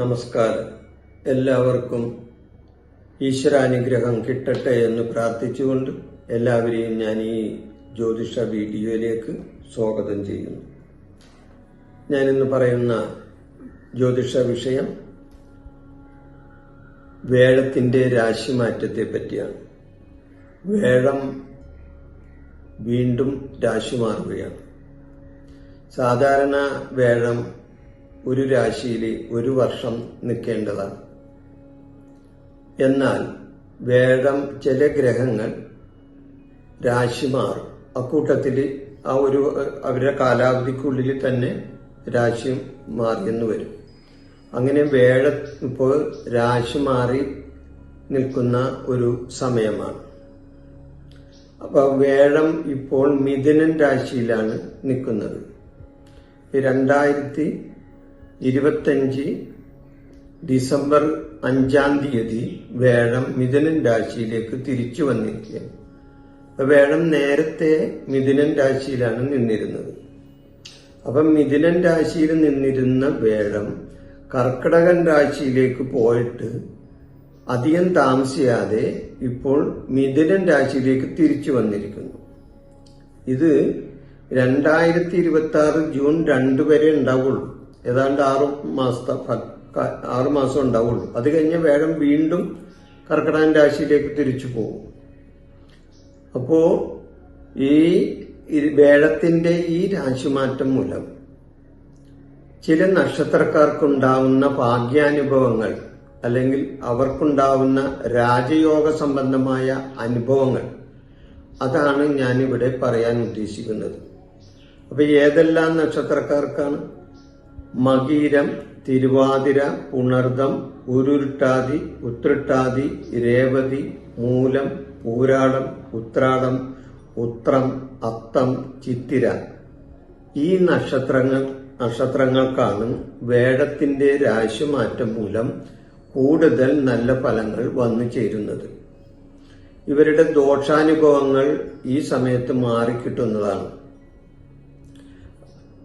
നമസ്കാരം. എല്ലാവർക്കും ഈശ്വരാനുഗ്രഹം കിട്ടട്ടെ എന്ന് പ്രാർത്ഥിച്ചുകൊണ്ട് എല്ലാവരെയും ഞാൻ ഈ ജ്യോതിഷ വീഡിയോയിലേക്ക് സ്വാഗതം ചെയ്യുന്നു. ഞാനിന്ന് പറയുന്ന ജ്യോതിഷ വിഷയം വേഴത്തിന്റെ രാശിമാറ്റത്തെ പറ്റിയാണ്. വേഴം വീണ്ടും രാശി മാറുകയാണ്. സാധാരണ വേഴം ഒരു രാശിയിൽ ഒരു വർഷം നിൽക്കേണ്ടതാണ്. എന്നാൽ വേഴം ചില ഗ്രഹങ്ങൾ രാശി മാറും. അക്കൂട്ടത്തിൽ ആ ഒരു അവരുടെ കാലാവധിക്കുള്ളിൽ തന്നെ രാശി മാറിയെന്ന് വരും. അങ്ങനെ വേഴ ഇപ്പോൾ രാശി മാറി നിൽക്കുന്ന ഒരു സമയമാണ്. അപ്പൊ വേഴം ഇപ്പോൾ മിഥുനൻ രാശിയിലാണ് നിൽക്കുന്നത്. രണ്ടായിരത്തി ഇരുപത്തഞ്ച് ഡിസംബർ അഞ്ചാം തീയതി വേഴം മിഥുനൻ രാശിയിലേക്ക് തിരിച്ചു വന്നിരിക്കുകയാണ്. വേഴം നേരത്തെ മിഥുനൻ രാശിയിലാണ് നിന്നിരുന്നത്. അപ്പം മിഥുനൻ രാശിയിൽ നിന്നിരുന്ന വേഴം കർക്കടകൻ രാശിയിലേക്ക് പോയിട്ട് അധികം താമസിയാതെ ഇപ്പോൾ മിഥുനൻ രാശിയിലേക്ക് തിരിച്ചു വന്നിരിക്കുന്നു. ഇത് രണ്ടായിരത്തി ഇരുപത്തി ആറ് ജൂൺ രണ്ട് വരെ ഉണ്ടാവുള്ളൂ. ഏതാണ്ട് ആറു മാസത്തെ ആറ് മാസം ഉണ്ടാവുള്ളൂ. അത് കഴിഞ്ഞ് വേഗം വീണ്ടും കർക്കിടകൻ രാശിയിലേക്ക് തിരിച്ചു പോകും. അപ്പോ ഈ വേഴത്തിന്റെ ഈ രാശിമാറ്റം മൂലം ചില നക്ഷത്രക്കാർക്കുണ്ടാവുന്ന ഭാഗ്യാനുഭവങ്ങൾ അല്ലെങ്കിൽ അവർക്കുണ്ടാവുന്ന രാജയോഗ സംബന്ധമായ അനുഭവങ്ങൾ. അതാണ് ഞാനിവിടെ പറയാൻ ഉദ്ദേശിക്കുന്നത്. അപ്പൊ ഏതെല്ലാം നക്ഷത്രക്കാർക്കാണ്? മകീരം തിരുവാതിര പുണർദം ഉരുട്ടാതി ഉത്രട്ടാതി രേവതി മൂലം പൂരാടം ഉത്രാടം ഉത്രം അത്തം ചിത്തിര. ഈ നക്ഷത്രങ്ങൾ നക്ഷത്രങ്ങൾക്കാണ് വേടത്തിന്റെ രാശിമാറ്റം മൂലം കൂടുതൽ നല്ല ഫലങ്ങൾ വന്നു ചേരുന്നത്. ഇവരുടെ ദോഷാനുഭവങ്ങൾ ഈ സമയത്ത് മാറിക്കിട്ടുന്നതാണ്.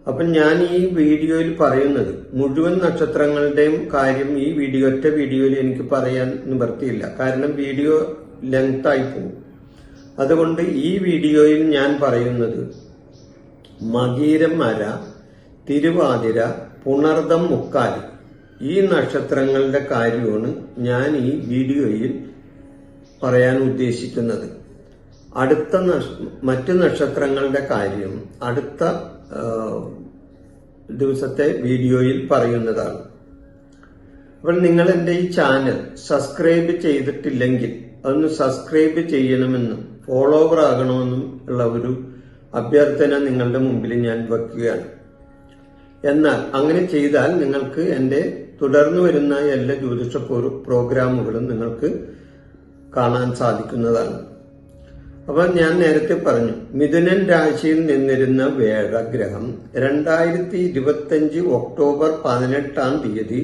അപ്പം ഞാൻ ഈ വീഡിയോയിൽ പറയുന്നത് മുഴുവൻ നക്ഷത്രങ്ങളുടെയും കാര്യം ഈ വീഡിയോ ഒറ്റ വീഡിയോയിൽ എനിക്ക് പറയാൻ നിവർത്തിയില്ല കാരണം വീഡിയോ ലെങ്ത് ആയി പോകും. അതുകൊണ്ട് ഈ വീഡിയോയിൽ ഞാൻ പറയുന്നത് മകീരം മര തിരുവാതിര പുണർദം മുക്കാലി. ഈ നക്ഷത്രങ്ങളുടെ കാര്യമാണ് ഞാൻ ഈ വീഡിയോയിൽ പറയാൻ ഉദ്ദേശിക്കുന്നത്. അടുത്ത മറ്റ് നക്ഷത്രങ്ങളുടെ കാര്യം അടുത്ത ദിവസത്തെ വീഡിയോയിൽ പറയുന്നതാണ്. അപ്പോൾ നിങ്ങൾ എന്റെ ഈ ചാനൽ സബ്സ്ക്രൈബ് ചെയ്തിട്ടില്ലെങ്കിൽ അതൊന്ന് സബ്സ്ക്രൈബ് ചെയ്യണമെന്നും ഫോളോവർ ആകണമെന്നും ഉള്ള ഒരു അഭ്യർത്ഥന നിങ്ങളുടെ മുമ്പിൽ ഞാൻ വയ്ക്കുകയാണ് എന്നാൽ അങ്ങനെ ചെയ്താൽ നിങ്ങൾക്ക് എന്റെ തുടർന്നു വരുന്ന എല്ലാ ജ്യോതിഷ പ്രോഗ്രാമുകളും നിങ്ങൾക്ക് കാണാൻ സാധിക്കുന്നതാണ്. അപ്പൊ ഞാൻ നേരത്തെ പറഞ്ഞു മിഥുനൻ രാശിയിൽ നിന്നിരുന്ന വേഴഗ്രഹം രണ്ടായിരത്തി ഇരുപത്തഞ്ച് ഒക്ടോബർ പതിനെട്ടാം തീയതി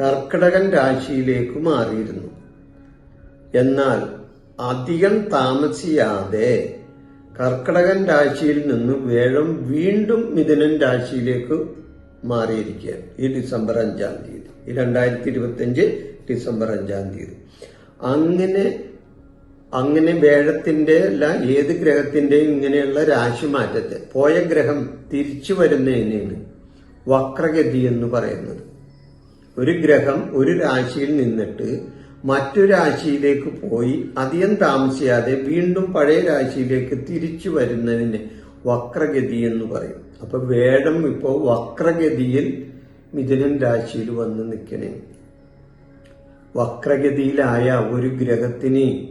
കർക്കിടകൻ രാശിയിലേക്ക് മാറിയിരുന്നു. എന്നാൽ അധികം താമസിയാതെ കർക്കിടകൻ രാശിയിൽ നിന്ന് വേഴം വീണ്ടും മിഥുനൻ രാശിയിലേക്ക് മാറിയിരിക്കുകയാണ്. ഈ ഡിസംബർ അഞ്ചാം തീയതി. ഈ രണ്ടായിരത്തി ഇരുപത്തഞ്ച് ഡിസംബർ അഞ്ചാം തീയതി. അങ്ങനെ അങ്ങനെ വേഴത്തിന്റെ അല്ല ഏത് ഗ്രഹത്തിന്റെയും ഇങ്ങനെയുള്ള രാശിമാറ്റത്തെ പോയ ഗ്രഹം തിരിച്ചു വരുന്നതിനാണ് വക്രഗതി എന്ന് പറയുന്നത്. ഒരു ഗ്രഹം ഒരു രാശിയിൽ നിന്നിട്ട് മറ്റു രാശിയിലേക്ക് പോയി അധികം താമസിയാതെ വീണ്ടും പഴയ രാശിയിലേക്ക് തിരിച്ചു വരുന്നതിന് വക്രഗതി എന്ന് പറയും. അപ്പൊ വേടം ഇപ്പോ വക്രഗതിയിൽ മിഥുനൻ രാശിയിൽ വന്ന് നിൽക്കണേ. വക്രഗതിയിലായ ഒരു ഗ്രഹത്തിന്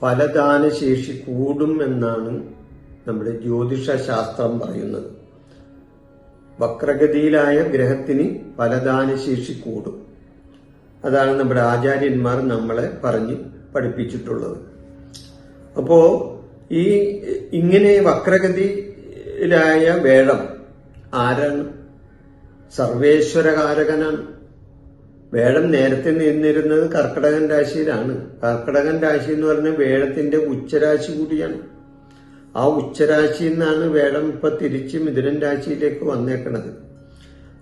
ഫലദാനശേഷി കൂടും എന്നാണ് നമ്മുടെ ജ്യോതിഷ ശാസ്ത്രം പറയുന്നത്. വക്രഗതിയിലായ ഗ്രഹത്തിന് ഫലദാനശേഷി കൂടും. അതാണ് നമ്മുടെ ആചാര്യന്മാർ നമ്മളെ പറഞ്ഞ് പഠിപ്പിച്ചിട്ടുള്ളത്. അപ്പോ ഈ ഇങ്ങനെ വക്രഗതിയിലായ വേഴം ആരാണ്? സർവേശ്വരകാരകനാണ്. വേഴം നേരത്തെ നിന്നിരുന്നത് കർക്കിടകൻ രാശിയിലാണ്. കർക്കിടകൻ രാശി എന്ന് പറഞ്ഞാൽ വേഴത്തിന്റെ ഉച്ചരാശി കൂടിയാണ്. ആ ഉച്ചരാശിയിൽ നിന്നാണ് വേടം ഇപ്പൊ തിരിച്ച് മിഥുനൻ രാശിയിലേക്ക് വന്നേക്കണത്.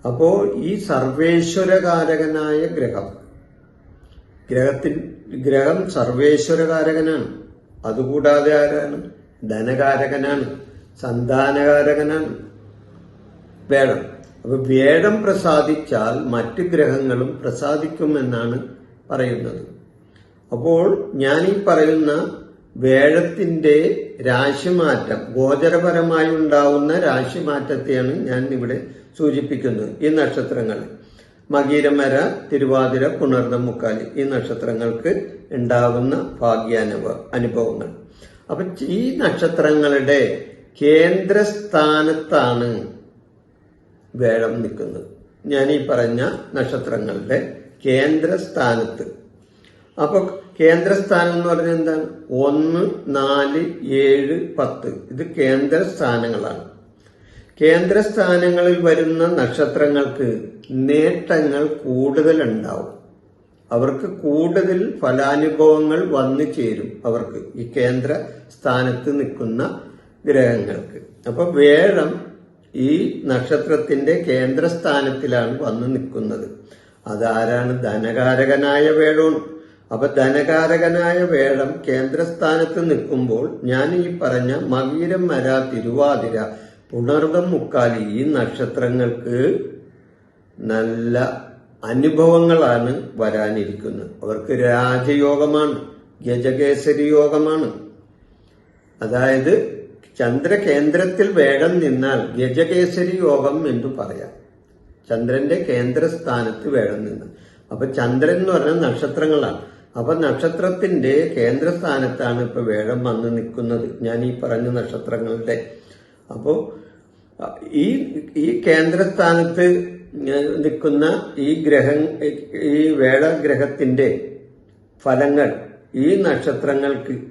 അപ്പോ ഈ സർവേശ്വരകാരകനായ ഗ്രഹം. ഗ്രഹത്തിൽ ഗ്രഹം സർവേശ്വരകാരകനാണ്. അതുകൂടാതെ ആരാണ്? ധനകാരകനാണ്. സന്താനകാരകനാണ്. വേടം അപ്പൊ വേടം പ്രസാദിച്ചാൽ മറ്റ് ഗ്രഹങ്ങളും പ്രസാദിക്കുമെന്നാണ് പറയുന്നത്. അപ്പോൾ ഞാൻ ഈ പറയുന്ന വേഴത്തിന്റെ രാശിമാറ്റം ഗോചരപരമായി ഉണ്ടാവുന്ന രാശിമാറ്റത്തെയാണ് ഞാൻ ഇവിടെ സൂചിപ്പിക്കുന്നത് ഈ നക്ഷത്രങ്ങൾ മകീരമര തിരുവാതിര പുണർദം മുക്കാലി ഈ നക്ഷത്രങ്ങൾക്ക് ഉണ്ടാകുന്ന ഭാഗ്യാനുഭവ അനുഭവങ്ങൾ. അപ്പൊ ഈ നക്ഷത്രങ്ങളുടെ കേന്ദ്രസ്ഥാനത്താണ് വേഴം നിൽക്കുന്നത്. ഞാൻ ഈ പറഞ്ഞ നക്ഷത്രങ്ങളുടെ കേന്ദ്രസ്ഥാനത്ത്. അപ്പൊ കേന്ദ്രസ്ഥാനം എന്ന് പറഞ്ഞാൽ എന്താണ്? ഒന്ന് നാല് ഏഴ് പത്ത്. ഇത് കേന്ദ്രസ്ഥാനങ്ങളാണ്. കേന്ദ്രസ്ഥാനങ്ങളിൽ വരുന്ന നക്ഷത്രങ്ങൾക്ക് നേട്ടങ്ങൾ കൂടുതൽ ഉണ്ടാവും അവർക്ക് കൂടുതൽ ഫലാനുഭവങ്ങൾ വന്നു ചേരും അവർക്ക് ഈ കേന്ദ്ര സ്ഥാനത്ത് നിൽക്കുന്ന ഗ്രഹങ്ങൾക്ക്. അപ്പൊ വേഴം ഈ നക്ഷത്രത്തിന്റെ കേന്ദ്രസ്ഥാനത്തിലാണ് വന്നു നിൽക്കുന്നത്. അതാരാണ്? ധനകാരകനായ വേഴവും അപ്പൊ ധനകാരകനായ വേഴം കേന്ദ്രസ്ഥാനത്ത് നിൽക്കുമ്പോൾ ഞാൻ ഈ പറഞ്ഞ മകീരം മര തിരുവാതിര പുണർദം മുക്കാലി ഈ നക്ഷത്രങ്ങൾക്ക് നല്ല അനുഭവങ്ങളാണ് വരാനിരിക്കുന്നത്. അവർക്ക് രാജയോഗമാണ് ഗജകേസരി യോഗമാണ്. അതായത് ചന്ദ്രകേന്ദ്രത്തിൽ വേഗം നിന്നാൽ ഗജകേസരി യോഗം എന്ന് പറയാം. ചന്ദ്രന്റെ കേന്ദ്രസ്ഥാനത്ത് വേഗം നിന്ന്. അപ്പൊ ചന്ദ്രൻ എന്ന് പറഞ്ഞ നക്ഷത്രങ്ങളാണ്. അപ്പൊ നക്ഷത്രത്തിന്റെ കേന്ദ്രസ്ഥാനത്താണ് ഇപ്പൊ വേഗം വന്ന് നിൽക്കുന്നത്. ഞാൻ ഈ പറഞ്ഞ നക്ഷത്രങ്ങളുടെ. അപ്പോ ഈ ഈ കേന്ദ്രസ്ഥാനത്ത് നിൽക്കുന്ന ഈ ഗ്രഹ ഈ വേടഗ്രഹത്തിന്റെ ഫലങ്ങൾ ഈ നക്ഷത്രങ്ങൾക്ക്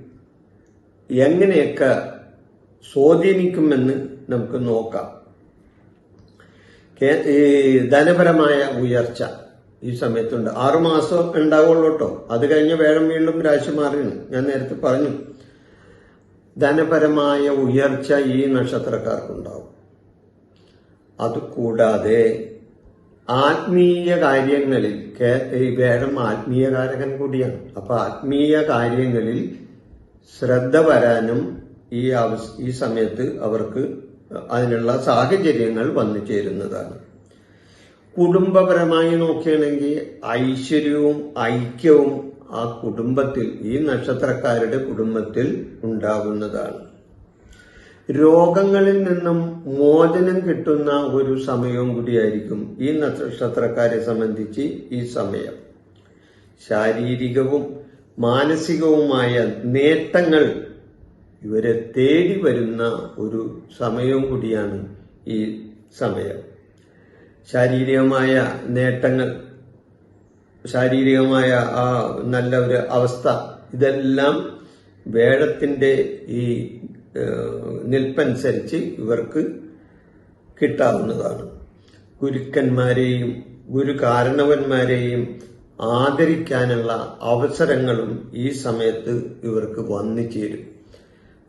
എങ്ങനെയൊക്കെ സ്വാധീനിക്കുമെന്ന് നമുക്ക് നോക്കാം. ഈ ധനപരമായ ഉയർച്ച ഈ സമയത്തുണ്ട്. ആറുമാസം ഉണ്ടാവുള്ളൂ കേട്ടോ. അത് കഴിഞ്ഞ് വേഴം വീണ്ടും രാശി മാറിയാണ് ഞാൻ നേരത്തെ പറഞ്ഞു. ധനപരമായ ഉയർച്ച ഈ നക്ഷത്രക്കാർക്കുണ്ടാവും. അതുകൂടാതെ ആത്മീയ കാര്യങ്ങളിൽ കേ- ഈ വേഴം ആത്മീയകാരകൻ കൂടിയാണ്. അപ്പൊ ആത്മീയ കാര്യങ്ങളിൽ ശ്രദ്ധ വരാനും ഈ അവസ് ഈ സമയത്ത് അവർക്ക് അതിനുള്ള സാഹചര്യങ്ങൾ വന്നു ചേരുന്നതാണ്. കുടുംബപരമായി നോക്കുകയാണെങ്കിൽ ഐശ്വര്യവും ഐക്യവും ആ കുടുംബത്തിൽ ഈ നക്ഷത്രക്കാരുടെ കുടുംബത്തിൽ ഉണ്ടാകുന്നതാണ്. രോഗങ്ങളിൽ നിന്നും മോചനം കിട്ടുന്ന ഒരു സമയവും കൂടിയായിരിക്കും ഈ നക്ഷത്രക്കാരെ സംബന്ധിച്ച് ഈ സമയം. ശാരീരികവും മാനസികവുമായ നേട്ടങ്ങൾ ഇവരെ തേടി വരുന്ന ഒരു സമയവും കൂടിയാണ് ഈ സമയം. ശാരീരികമായ നേട്ടങ്ങൾ ശാരീരികമായ ആ നല്ല ഒരു അവസ്ഥ ഇതെല്ലാം വേടത്തിന്റെ ഈ നിൽപ്പനുസരിച്ച് ഇവർക്ക് കിട്ടാവുന്നതാണ്. ഗുരുക്കന്മാരെയും ഗുരു കാരണവന്മാരെയും ആദരിക്കാനുള്ള അവസരങ്ങളും ഈ സമയത്ത് ഇവർക്ക് വന്നു ചേരും.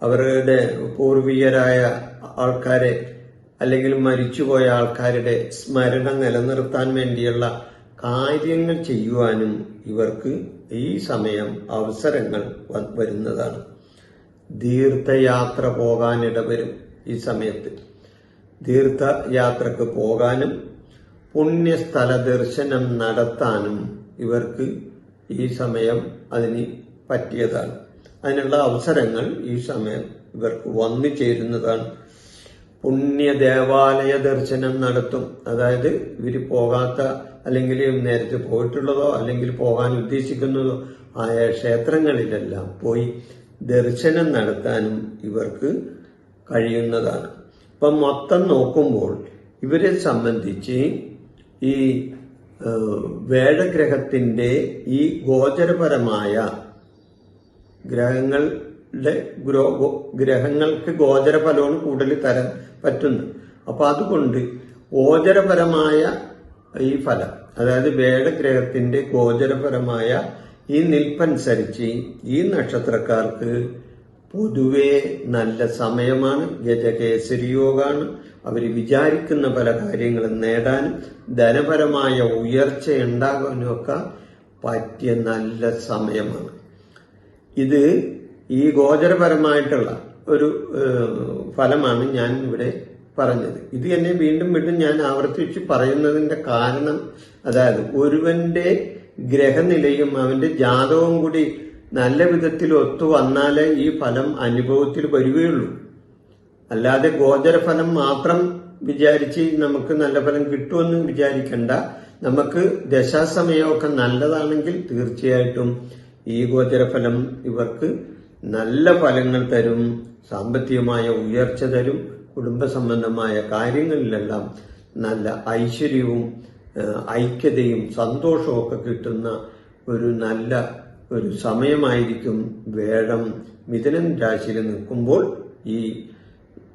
അവരുടെ പൂർവീയരായ ആൾക്കാരെ അല്ലെങ്കിൽ മരിച്ചുപോയ ആൾക്കാരുടെ സ്മരണ നിലനിർത്താൻ വേണ്ടിയുള്ള കാര്യങ്ങൾ ചെയ്യുവാനും ഇവർക്ക് ഈ സമയം അവസരങ്ങൾ വ- ദീർഘയാത്ര പോകാനിടവരും ഈ സമയത്ത്. ദീർഘയാത്രക്ക് പോകാനും പുണ്യസ്ഥല ദർശനം നടത്താനും ഇവർക്ക് ഈ സമയം അതിന് പറ്റിയതാണ്. അതിനുള്ള അവസരങ്ങൾ ഈ സമയം ഇവർക്ക് വന്നു ചേരുന്നതാണ്. പുണ്യ ദേവാലയ ദർശനം നടത്തും. അതായത് ഇവർ പോകാത്ത അല്ലെങ്കിൽ നേരത്തെ പോയിട്ടുള്ളതോ അല്ലെങ്കിൽ പോകാൻ ഉദ്ദേശിക്കുന്നതോ ആയ ക്ഷേത്രങ്ങളിലെല്ലാം പോയി ദർശനം നടത്താനും ഇവർക്ക് കഴിയുന്നതാണ്. ഇപ്പം മൊത്തം നോക്കുമ്പോൾ ഇവരെ സംബന്ധിച്ച് ഈ ഏഹ്, വേഴഗ്രഹത്തിന്റെ ഈ ഗോചരപരമായ ഗ്രഹങ്ങളുടെ ഗ്രഹങ്ങൾക്ക് ഗോചരഫലവും കൂടുതൽ തരാൻ പറ്റുന്നു അപ്പൊ അതുകൊണ്ട് ഗോചരപരമായ ഈ ഫലം അതായത് വേടഗ്രഹത്തിന്റെ ഗോചരപരമായ ഈ നിൽപ്പനുസരിച്ച് ഈ നക്ഷത്രക്കാർക്ക് പൊതുവേ നല്ല സമയമാണ്. ഗജകേസരി യോഗമാണ് അവർ വിചാരിക്കുന്ന പല കാര്യങ്ങളും നേടാനും ധനപരമായ ഉയർച്ച ഉണ്ടാകാനും ഒക്കെ പറ്റിയ നല്ല സമയമാണ്. ഇത് ഈ ഗോചരപരമായിട്ടുള്ള ഒരു ഫലമാണ് ഞാൻ ഇവിടെ പറഞ്ഞത്. ഇത് തന്നെ വീണ്ടും വീണ്ടും ഞാൻ ആവർത്തിച്ച് പറയുന്നതിന്റെ കാരണം അതായത് ഒരുവന്റെ ഗ്രഹനിലയും അവന്റെ ജാതകവും കൂടി നല്ല വിധത്തിൽ ഒത്തു വന്നാലേ ഈ ഫലം അനുഭവത്തിൽ വരികയുള്ളൂ. അല്ലാതെ ഗോചരഫലം മാത്രം വിചാരിച്ച് നമുക്ക് നല്ല ഫലം കിട്ടുമെന്ന് വിചാരിക്കണ്ട. നമുക്ക് ദശാസമയമൊക്കെ നല്ലതാണെങ്കിൽ തീർച്ചയായിട്ടും ഈ ഗോചരഫലം ഇവർക്ക് നല്ല ഫലങ്ങൾ തരും സാമ്പത്തികമായ ഉയർച്ച തരും കുടുംബ സംബന്ധമായ കാര്യങ്ങളിലെല്ലാം നല്ല ഐശ്വര്യവും ഐക്യതയും സന്തോഷവും ഒക്കെ കിട്ടുന്ന ഒരു നല്ല ഒരു സമയമായിരിക്കും വേഴം മിഥുനം രാശിയിൽ നിൽക്കുമ്പോൾ ഈ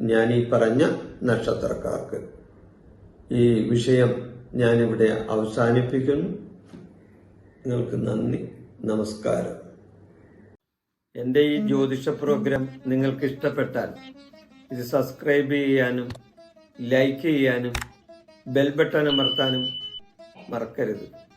ഞാൻ ഈ പറഞ്ഞ നക്ഷത്രക്കാർക്ക്. ഈ വിഷയം ഞാനിവിടെ അവസാനിപ്പിക്കുന്നു. നിങ്ങൾക്ക് നന്ദി. നമസ്കാരം. എന്റെ ഈ ജ്യോതിഷ പ്രോഗ്രാം നിങ്ങൾക്ക് ഇഷ്ടപ്പെട്ടാൽ ഇത് സബ്സ്ക്രൈബ് ചെയ്യാനും ലൈക്ക് ചെയ്യാനും ബെൽ ബട്ടൺ അമർത്താനും മറക്കരുത്.